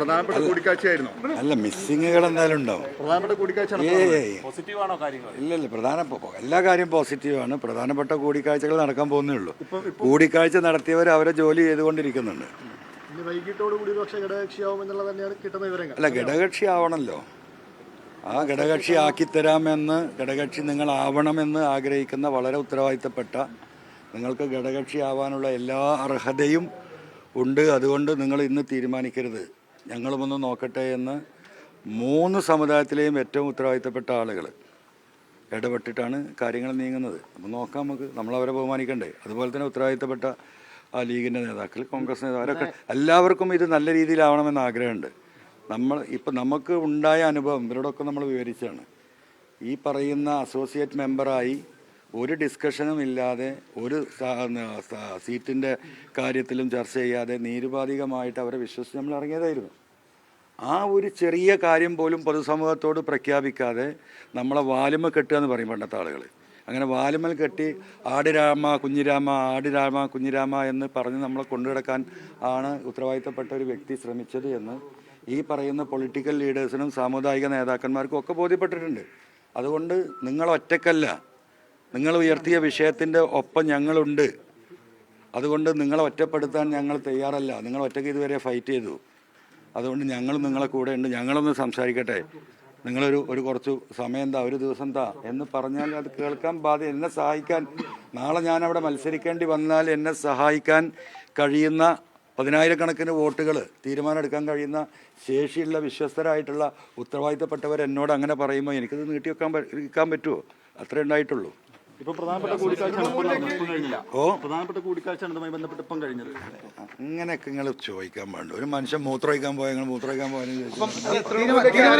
പ്രധാനപ്പെട്ട കൂടിക്കാഴ്ചയായിരുന്നു. അല്ല മിസ്സിങ്ങുകൾ എന്തായാലും ഉണ്ടാവും. പ്രധാനപ്പെട്ട കൂടിക്കാഴ്ച പോസിറ്റീവാണോ കാര്യങ്ങൾ ഇല്ലല്ല പ്രധാന എല്ലാ കാര്യം പോസിറ്റീവാണ് പ്രധാനപ്പെട്ട കൂടിക്കാഴ്ചകൾ നടക്കാൻ പോകുന്നേ ഉള്ളൂ. കൂടിക്കാഴ്ച നടത്തിയവർ അവരെ ജോലി ചെയ്തുകൊണ്ടിരിക്കുന്നുണ്ട്. അല്ല ഘടകക്ഷി ആവണല്ലോ ആ ഘടകക്ഷി ആക്കിത്തരാമെന്ന് ഘടകക്ഷി നിങ്ങൾ ആവണമെന്ന് ആഗ്രഹിക്കുന്ന വളരെ ഉത്തരവാദിത്തപ്പെട്ട നിങ്ങൾക്ക് ഘടകക്ഷി ആവാനുള്ള എല്ലാ അർഹതയും ഉണ്ട്. അതുകൊണ്ട് നിങ്ങൾ ഇന്ന് തീരുമാനിക്കരുത്. ഞങ്ങളുമൊന്ന് നോക്കട്ടെ എന്ന് മൂന്ന് സമുദായത്തിലെയും ഏറ്റവും ഉത്തരവാദിത്തപ്പെട്ട ആളുകൾ ഇടപെട്ടിട്ടാണ് കാര്യങ്ങൾ നീങ്ങുന്നത്. അപ്പോൾ നോക്കാം നമുക്ക് നമ്മളവരെ ബഹുമാനിക്കണ്ടേ? അതുപോലെ തന്നെ ഉത്തരവാദിത്തപ്പെട്ട ആ ലീഗിന്റെ നേതാക്കൾ കോൺഗ്രസ് നേതാക്കളൊക്കെ എല്ലാവർക്കും ഇത് നല്ല രീതിയിലാവണമെന്ന് ആഗ്രഹമുണ്ട്. നമ്മൾ ഇപ്പം നമുക്ക് ഉണ്ടായ അനുഭവം ഇവരോടൊക്കെ നമ്മൾ വിവരിച്ചാണ്. ഈ പറയുന്ന അസോസിയേറ്റ് മെമ്പറായി ഒരു ഡിസ്കഷനും ഇല്ലാതെ ഒരു സീറ്റിന്റെ കാര്യത്തിലും ചർച്ച ചെയ്യാതെ നിരുപാധികമായിട്ട് അവരെ വിശ്വസിച്ച് നമ്മൾ ഇറങ്ങിയതായിരുന്നു. ആ ഒരു ചെറിയ കാര്യം പോലും പൊതുസമൂഹത്തോട് പ്രഖ്യാപിക്കാതെ നമ്മളെ വാലുമ കെട്ടുക എന്ന് പറയും പണ്ടത്തെ ആളുകൾ. അങ്ങനെ വാലുമൽ കെട്ടി ആടിരാമ കുഞ്ഞിരാമ ആടിരാമ കുഞ്ഞിരാമ എന്ന് പറഞ്ഞ് നമ്മളെ കൊണ്ടുകിടക്കാൻ ആണ് ഉത്തരവാദിത്തപ്പെട്ട ഒരു വ്യക്തി ശ്രമിച്ചത് എന്ന് ഈ പറയുന്ന പൊളിറ്റിക്കൽ ലീഡേഴ്സിനും സാമുദായിക നേതാക്കന്മാർക്കും ഒക്കെ ബോധ്യപ്പെട്ടിട്ടുണ്ട്. അതുകൊണ്ട് നിങ്ങൾ ഒറ്റക്കല്ല നിങ്ങൾ ഉയർത്തിയ വിഷയത്തിന്റെ ഒപ്പം ഞങ്ങളുണ്ട്. അതുകൊണ്ട് നിങ്ങളെ ഒറ്റപ്പെടുത്താൻ ഞങ്ങൾ തയ്യാറല്ല. നിങ്ങൾ ഒറ്റയ്ക്ക് ഇതുവരെ ഫൈറ്റ് ചെയ്തു. അതുകൊണ്ട് ഞങ്ങളും നിങ്ങളെ കൂടെ ഉണ്ട്. ഞങ്ങളൊന്ന് സംസാരിക്കട്ടെ. നിങ്ങളൊരു ഒരു കുറച്ച് സമയം താ ഒരു ദിവസം താ എന്ന് പറഞ്ഞാൽ അത് കേൾക്കാൻ ബാധ. എന്നെ സഹായിക്കാൻ നാളെ ഞാൻ അവിടെ മത്സരിക്കേണ്ടി വന്നാൽ എന്നെ സഹായിക്കാൻ കഴിയുന്ന പതിനായിരക്കണക്കിന് വോട്ടുകൾ തീരുമാനമെടുക്കാൻ കഴിയുന്ന ശേഷിയുള്ള വിശ്വസ്തരായിട്ടുള്ള ഉത്തരവാദിത്തപ്പെട്ടവർ എന്നോട് അങ്ങനെ പറയുമ്പോൾ എനിക്കത് നീട്ടിവെക്കാൻ വെക്കാൻ പറ്റുമോ? അത്രേ ഉണ്ടായിട്ടുള്ളൂ. ഇപ്പൊ പ്രധാനപ്പെട്ട കൂടിക്കാഴ്ച ഇപ്പം കഴിഞ്ഞില്ല. ഓ. പ്രധാനപ്പെട്ട കൂടിക്കാഴ്ച ബന്ധപ്പെട്ട് ഇപ്പം കഴിഞ്ഞത്. അങ്ങനെയൊക്കെ നിങ്ങൾ ചോദിക്കാൻ പാടില്ല ഒരു മനുഷ്യൻ മൂത്രമൊഴിക്കാൻ പോയാൽ നിങ്ങൾ മൂത്രമൊഴിക്കാൻ പോയാലും ചോദിച്ചു